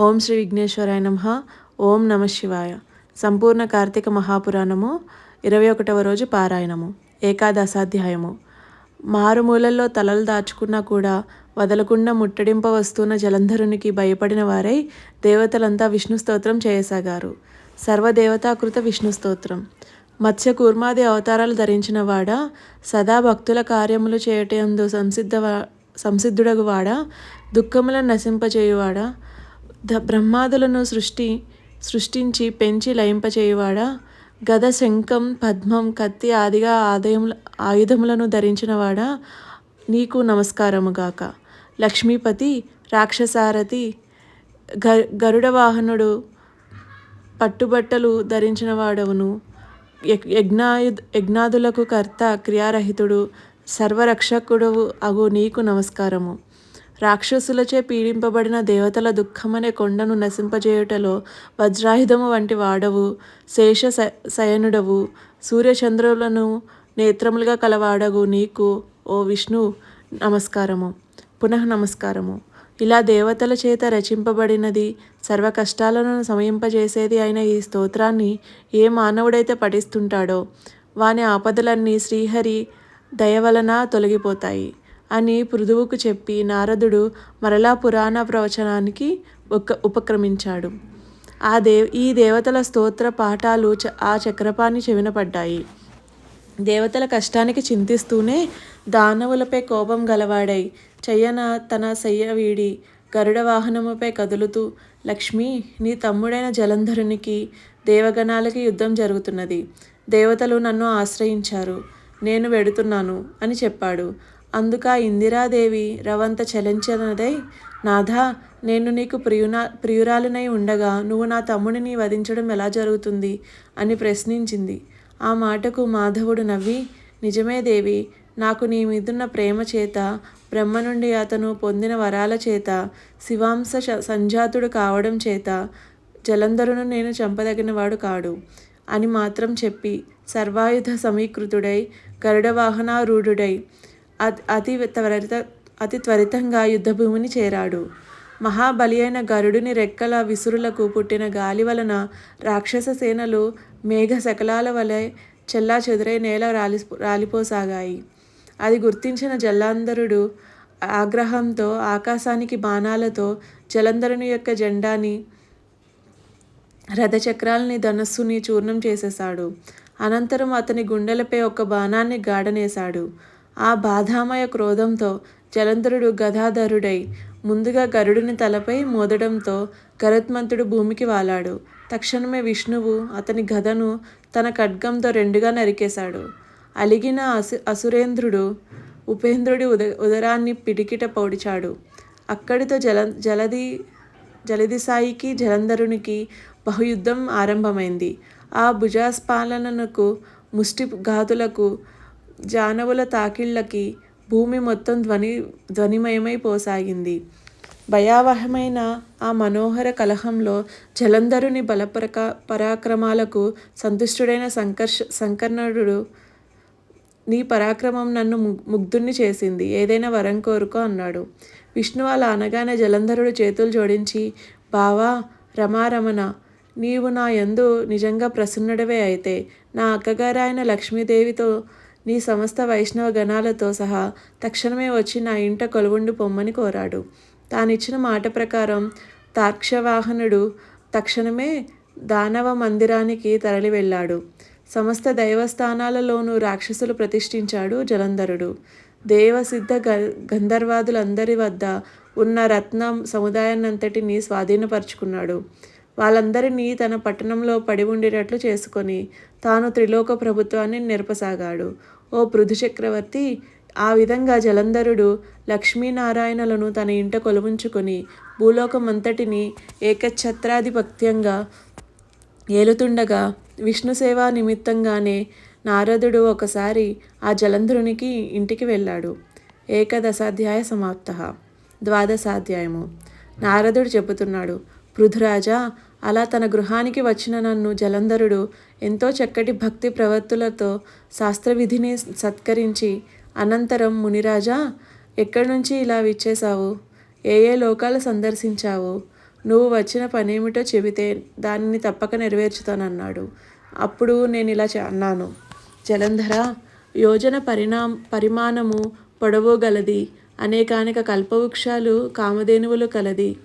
ఓం శ్రీ విఘ్నేశ్వరాయ నమ. ఓం నమ శివాయ. సంపూర్ణ కార్తీక మహాపురాణము ఇరవై ఒకటవ రోజు పారాయణము. ఏకాదశాధ్యాయము. మారుమూలల్లో తలలు దాచుకున్నా కూడా వదలకుండా ముట్టడింప వస్తున్న జలంధరునికి భయపడిన వారై దేవతలంతా విష్ణు స్తోత్రం చేయసాగారు. సర్వదేవతాకృత విష్ణు స్తోత్రం. మత్స్య కూర్మాది అవతారాలు ధరించిన వాడ సదా భక్తుల కార్యములు చేయటందు సంసిద్ధ సంసిద్ధుడగు వాడ దుఃఖములను నశింపచేయువాడా ద బ్రహ్మాదులను సృష్టి సృష్టించి పెంచి లయింపచేయువాడా? గద శంఖం పద్మం కత్తి ఆదిగా ఆదయముల ఆయుధములను ధరించినవాడా? నీకు నమస్కారముగాక లక్ష్మీపతి రాక్షసారథి గ గరుడ వాహనుడు పట్టుబట్టలు ధరించిన వాడవును యజ్ఞాయు యజ్ఞాదులకు కర్త క్రియారహితుడు సర్వరక్షకుడవు అగు నీకు నమస్కారము. రాక్షసులచే పీడింపబడిన దేవతల దుఃఖమనే కొండను నశింపజేయుటలో వజ్రాయుధము వంటి వాడవు శేష శయనుడవు. సూర్యచంద్రులను నేత్రములుగా కలవాడగు నీకు ఓ విష్ణు నమస్కారము. పునః నమస్కారము. ఇలా దేవతల చేత రచింపబడినది సర్వ కష్టాలను సమయింపజేసేది అయిన ఈ స్తోత్రాన్ని ఏ మానవుడైతే పఠిస్తుంటాడో వాని ఆపదలన్నీ శ్రీహరి దయ వలన తొలగిపోతాయి. అని పృథువుకు చెప్పి నారదుడు మరలా పురాణ ప్రవచనానికి ఒక ఉపక్రమించాడు. ఆ దేవ్ ఈ దేవతల స్తోత్ర పాఠాలు చ ఆ చక్రపాణి చెవిన పడ్డాయి. దేవతల కష్టానికి చింతిస్తూనే దానవులపై కోపం గలవాడై చయ్యన తన శయ్య వీడి గరుడ వాహనముపై కదులుతూ లక్ష్మి నీ తమ్ముడైన జలంధరునికి దేవగణాలకి యుద్ధం జరుగుతున్నది. దేవతలు నన్ను ఆశ్రయించారు. నేను వెడుతున్నాను అని చెప్పాడు. అందుక ఇందిరాదేవి రవంత చలించనదై నాథా నేను నీకు ప్రియునా ప్రియురాలినై ఉండగా నువ్వు నా తమ్ముడిని వధించడం ఎలా జరుగుతుంది? అని ప్రశ్నించింది. ఆ మాటకు మాధవుడు నవ్వి నిజమే దేవి నాకు నీ మీదున్న ప్రేమ చేత బ్రహ్మ నుండి అతను పొందిన వరాల చేత శివాంశ సంజాతుడు కావడం చేత జలంధరును నేను చంపదగినవాడు కాడు అని మాత్రం చెప్పి సర్వాయుధ సమీకృతుడై గరుడవాహనారూఢుడై అతి త్వరిత అతి త్వరితంగా యుద్ధభూమిని చేరాడు. మహాబలి అయిన గరుడుని రెక్కల విసురులకు పుట్టిన గాలి వలన రాక్షస సేనలు మేఘ శకలాల వలె చెల్లా చెదురై నేల రాలి రాలిపోసాగాయి. అది గుర్తించిన జలాంధరుడు ఆగ్రహంతో ఆకాశానికి బాణాలతో జలంధరుని యొక్క జెండాని రథచక్రాలని ధనస్సుని చూర్ణం చేసేశాడు. అనంతరం అతని గుండెలపై ఒక బాణాన్ని గాడనేశాడు ఆ బాధామయ క్రోధంతో జలంధరుడు గదాధరుడై ముందుగా గరుడుని తలపై మోదడంతో గరుత్మంతుడు భూమికి వాలాడు. తక్షణమే విష్ణువు అతని గదను తన ఖడ్గంతో రెండుగా నరికేశాడు. అలిగిన అసు అసురేంద్రుడు ఉపేంద్రుడి ఉద ఉదరాన్ని పిడికిట పొడిచాడు. అక్కడితో జల జలది జలదిసాయికి జలంధరునికి బహుయుద్ధం ఆరంభమైంది. ఆ భుజాస్పాలనకు ముష్టి ఘాతులకు జానవుల తాకిళ్ళకి భూమి మొత్తం ధ్వని ధ్వనిమయమైపోసాగింది భయావహమైన ఆ మనోహర కలహంలో జలంధరుని బలపరక పరాక్రమాలకు సంతుష్టుడైన సంకర్ష సంకర్ణుడు నీ పరాక్రమం నన్ను ముగ్ధుణ్ణి చేసింది. ఏదైనా వరం కోరుకో అన్నాడు. విష్ణు అలా అనగానే జలంధరుడు చేతులు జోడించి బావా రమారమణ నీవు నా యందు నిజంగా ప్రసన్నుడవే అయితే నా అక్కగారైన లక్ష్మీదేవితో నీ సమస్త వైష్ణవ గణాలతో సహా తక్షణమే వచ్చి నా ఇంట కొలువుండు పొమ్మని కోరాడు. తానిచ్చిన మాట ప్రకారం తార్క్షవాహనుడు తక్షణమే దానవ మందిరానికి తరలి వెళ్ళాడు సమస్త దైవస్థానాలలోనూ రాక్షసులు ప్రతిష్ఠించాడు జలంధరుడు. దేవసిద్ధ గ గంధర్వాదులందరి వద్ద ఉన్న రత్నం సముదాయాన్నంతటినీ స్వాధీనపరుచుకున్నాడు. వాళ్ళందరినీ తన పట్టణంలో పడి ఉండేటట్లు చేసుకొని తాను త్రిలోక ప్రభుత్వాన్ని నిరపసాగాడు. ఓ పృథు చక్రవర్తి ఆ విధంగా జలంధరుడు లక్ష్మీనారాయణలను తన ఇంట కొలువుంచుకొని భూలోకమంతటిని ఏకఛత్రాధిపత్యంగా ఏలుతుండగా విష్ణు సేవా నిమిత్తంగానే నారదుడు ఒకసారి ఆ జలంధరునికి ఇంటికి వెళ్ళాడు. ఏకదశాధ్యాయ సమాప్త. ద్వాదశాధ్యాయము. నారదుడు చెబుతున్నాడు పృథురాజా అలా తన గృహానికి వచ్చిన నన్ను జలంధరుడు ఎంతో చక్కటి భక్తి ప్రవర్తులతో శాస్త్రవిధిని సత్కరించి అనంతరం మునిరాజా ఎక్కడి నుంచి ఇలా విచ్చేశావు? ఏ ఏ లోకాలు సందర్శించావు? నువ్వు వచ్చిన పనేమిటో చెబితే దానిని తప్పక నెరవేర్చుతానన్నాడు. అప్పుడు నేను ఇలా అన్నాను. జలంధర యోజన పరిణా పరిమాణము పొడవు గలది అనేకానేక కల్పవృక్షాలు కామధేనువులు కలది.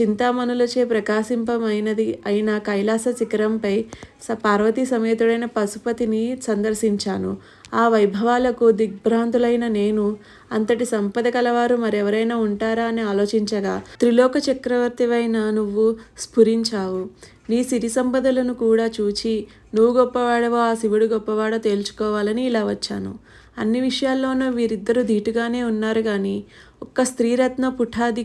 చింతామణులచే ప్రకాశింపమైనది అయిన కైలాస శిఖరంపై స పార్వతీ సమేతుడైన పశుపతిని సందర్శించాను. ఆ వైభవాలకు దిగ్భ్రాంతులైన నేను అంతటి సంపద కలవారు మరెవరైనా ఉంటారా అని ఆలోచించగా త్రిలోక చక్రవర్తివైన నువ్వు స్ఫురించావు. నీ సిరి సంపదలను కూడా చూచి నువ్వు గొప్పవాడవో ఆ శివుడు గొప్పవాడో తేల్చుకోవాలని ఇలా వచ్చాను. అన్ని విషయాల్లోనూ వీరిద్దరూ ధీటుగానే ఉన్నారు కానీ ఒక్క స్త్రీరత్న పుఠాది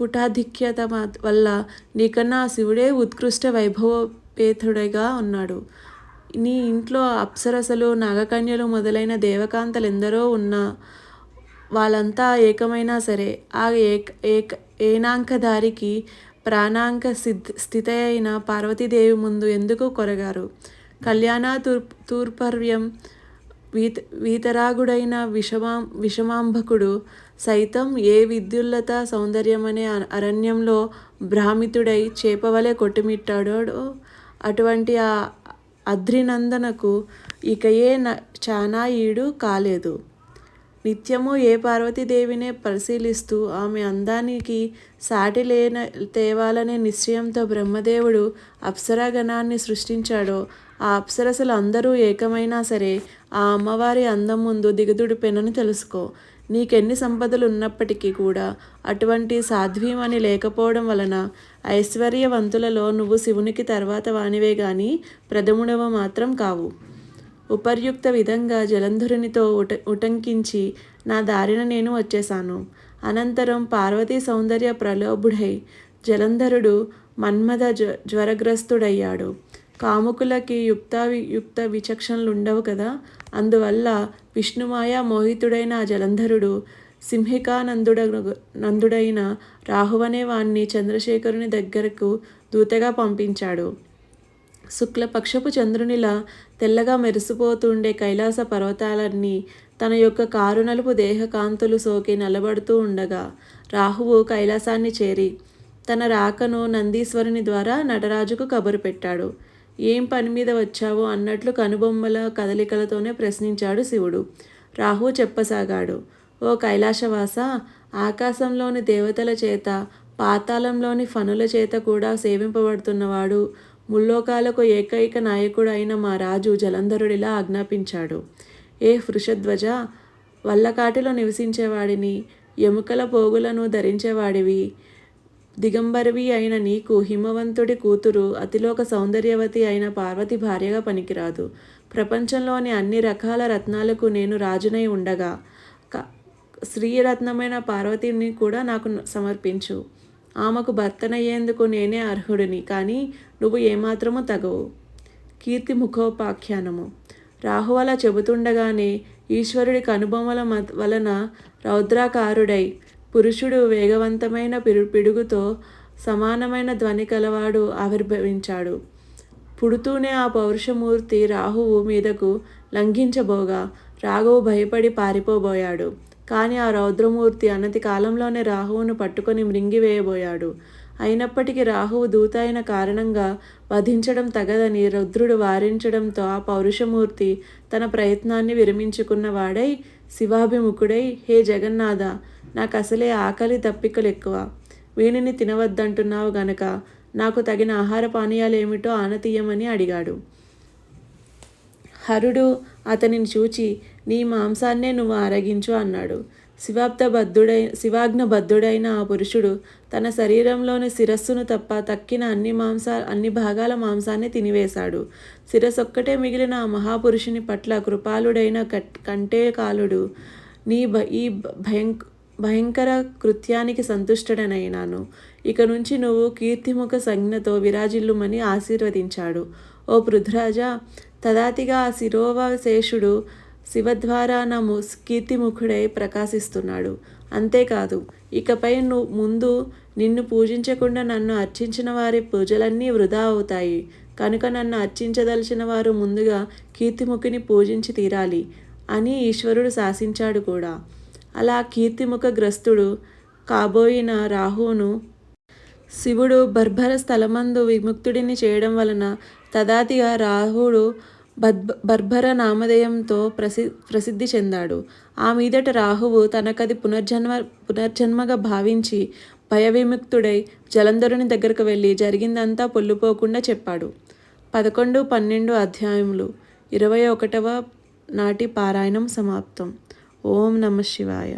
పుటాధిక్యత వల్ల నీకన్నా శివుడే ఉత్కృష్ట వైభవపేతుడిగా ఉన్నాడు. నీ ఇంట్లో అప్సరసలు నాగకన్యలు మొదలైన దేవకాంతలు ఎందరో ఉన్నా వాళ్ళంతా ఏకమైనా సరే ఆ ఏక ఏక ఏనాంకధారికి ప్రాణాంక సిద్ధ స్థితి అయిన పార్వతీదేవి ముందు ఎందుకు కొరగారు? కళ్యాణ తూర్ తూర్పర్వ్యం వీత వీతరాగుడైన విషమా విషమాంబకుడు సైతం ఏ విద్యుల్లత సౌందర్యమనే అరణ్యంలో భ్రామితుడై చేపవలె కొట్టుమిట్టాడో అటువంటి ఆ అద్రినందనకు ఇక ఏ న చానా ఈడు కాలేదు. నిత్యము ఏ పార్వతీదేవినే పరిశీలిస్తూ ఆమె అందానికి సాటి లేన తేవాలనే నిశ్చయంతో బ్రహ్మదేవుడు అప్సరాగణాన్ని సృష్టించాడో ఆ అప్సరసలు అందరూ ఏకమైనా సరే ఆ అమ్మవారి అందం ముందు దిగదుడిపెనని తెలుసుకో. నీకెన్ని సంపదలు ఉన్నప్పటికీ కూడా అటువంటి సాధ్వీమని లేకపోవడం వలన ఐశ్వర్యవంతులలో నువ్వు శివునికి తర్వాత వానివే గాని ప్రథముడవ మాత్రం కావు. ఉపర్యుక్త విధంగా జలంధరునితో ఉట ఉటంకించి నా దారిన నేను వచ్చేశాను. అనంతరం పార్వతీ సౌందర్య ప్రలోభుడై జలంధరుడు మన్మథ జ్వ జ్వరగ్రస్తుడయ్యాడు. కాముకులకి యుక్త యుక్త విచక్షణలుండవు కదా అందువల్ల విష్ణుమాయ మోహితుడైన ఆ జలంధరుడు సింహికానందుడ నందుడైన రాహువనే వాణ్ణి చంద్రశేఖరుని దగ్గరకు దూతగా పంపించాడు. శుక్లపక్షపు చంద్రునిలా తెల్లగా మెరిసిపోతుండే కైలాస పర్వతాలన్నీ తన యొక్క కారునలుపు దేహకాంతులు సోకి నిలబడుతూ ఉండగా రాహువు కైలాసాన్ని చేరి తన రాకను నందీశ్వరుని ద్వారా నటరాజుకు కబురు పెట్టాడు. ఏం పని మీద వచ్చావు అన్నట్లు కనుబొమ్మల కదలికలతోనే ప్రశ్నించాడు శివుడు. రాహు చెప్పసాగాడు. ఓ కైలాసవాస ఆకాశంలోని దేవతల చేత పాతాళంలోని ఫనుల చేత కూడా సేవింపబడుతున్నవాడు. ముల్లోకాలకు ఏకైక నాయకుడు అయిన మా రాజు జలంధరుడిలా ఆజ్ఞాపించాడు. ఏ వృషధ్వజ వల్లకాటిలో నివసించేవాడిని ఎముకల పోగులను ధరించేవాడివి. దిగంబరవి అయిన నీకు హిమవంతుడి కూతురు అతిలోక సౌందర్యవతి అయిన పార్వతి భార్యగా పనికిరాదు. ప్రపంచంలోని అన్ని రకాల రత్నాలకు నేను రాజునై ఉండగా క శ్రీరత్నమైన పార్వతిని కూడా నాకు సమర్పించు. ఆమెకు భర్తనయ్యేందుకు నేనే అర్హుడిని కానీ నువ్వు ఏమాత్రము తగవు. కీర్తి ముఖోపాఖ్యానము. రాహు అలా చెబుతుండగానే ఈశ్వరుడి కనుబొమ్మల వలన రౌద్రాకారుడై పురుషుడు వేగవంతమైన పిరు పిడుగుతో సమానమైన ధ్వని కలవాడు ఆవిర్భవించాడు. పుడుతూనే ఆ పౌరుషమూర్తి రాహువు మీదకు లంఘించబోగా రాఘవు భయపడి పారిపోబోయాడు. కానీ ఆ రౌద్రమూర్తి అనతి కాలంలోనే రాహువును పట్టుకొని మృంగివేయబోయాడు. అయినప్పటికీ రాహువు దూత అయిన కారణంగా వధించడం తగదని రుద్రుడు వారించడంతో ఆ పౌరుషమూర్తి తన ప్రయత్నాన్ని విరమించుకున్న వాడై శివాభిముఖుడై హే జగన్నాథ నాకు అసలే ఆకలి దప్పికలు ఎక్కువ వీనిని తినవద్దంటున్నావు గనక నాకు తగిన ఆహార పానీయాలు ఏమిటో ఆనతీయమని అడిగాడు. హరుడు అతనిని చూచి నీ మాంసాన్నే నువ్వు ఆరగించు అన్నాడు. శివాబ్దబద్ధుడై శివాజ్ఞబద్ధుడైన ఆ పురుషుడు తన శరీరంలోని శిరస్సును తప్ప తక్కిన అన్ని మాంసా అన్ని భాగాల మాంసాన్ని తినివేశాడు. శిరసొక్కటే మిగిలిన ఆ మహాపురుషుని పట్ల కృపాలుడైన కట్ కంటే కాలుడు నీ భ ఈ భయం భయంకర కృత్యానికి సంతుష్టడనైనాను. ఇక నుంచి నువ్వు కీర్తిముఖ సంజ్ఞతో విరాజిల్లుమని ఆశీర్వదించాడు. ఓ పృథ్వరాజా తదాతిగా ఆ శిరోవశేషుడు శివద్వారా కీర్తిముఖుడై ప్రకాశిస్తున్నాడు. అంతేకాదు ఇకపై నువ్వు ముందు నిన్ను పూజించకుండా నన్ను అర్చించిన వారి పూజలన్నీ వృధా అవుతాయి. కనుక నన్ను అర్చించదలిచిన వారు ముందుగా కీర్తిముఖిని పూజించి తీరాలి అని ఈశ్వరుడు శాసించాడు కూడా. అలా కీర్తిముఖ గ్రస్తుడు కాబోయిన రాహువును శివుడు బర్భర స్థలమందు విముక్తుడిని చేయడం వలన తదాతిగా రాహుడు బద్ బర్భర నామధేయంతో ప్రసి ప్రసిద్ధి చెందాడు. ఆ మీదట రాహువు తనకది పునర్జన్మ పునర్జన్మగా భావించి భయవిముక్తుడై జలంధరుని దగ్గరకు వెళ్ళి జరిగిందంతా పొల్లుపోకుండా చెప్పాడు. పదకొండు పన్నెండు అధ్యాయములు. ఇరవై ఒకటవ నాటి పారాయణం సమాప్తం. ఓం నమ శివాయ.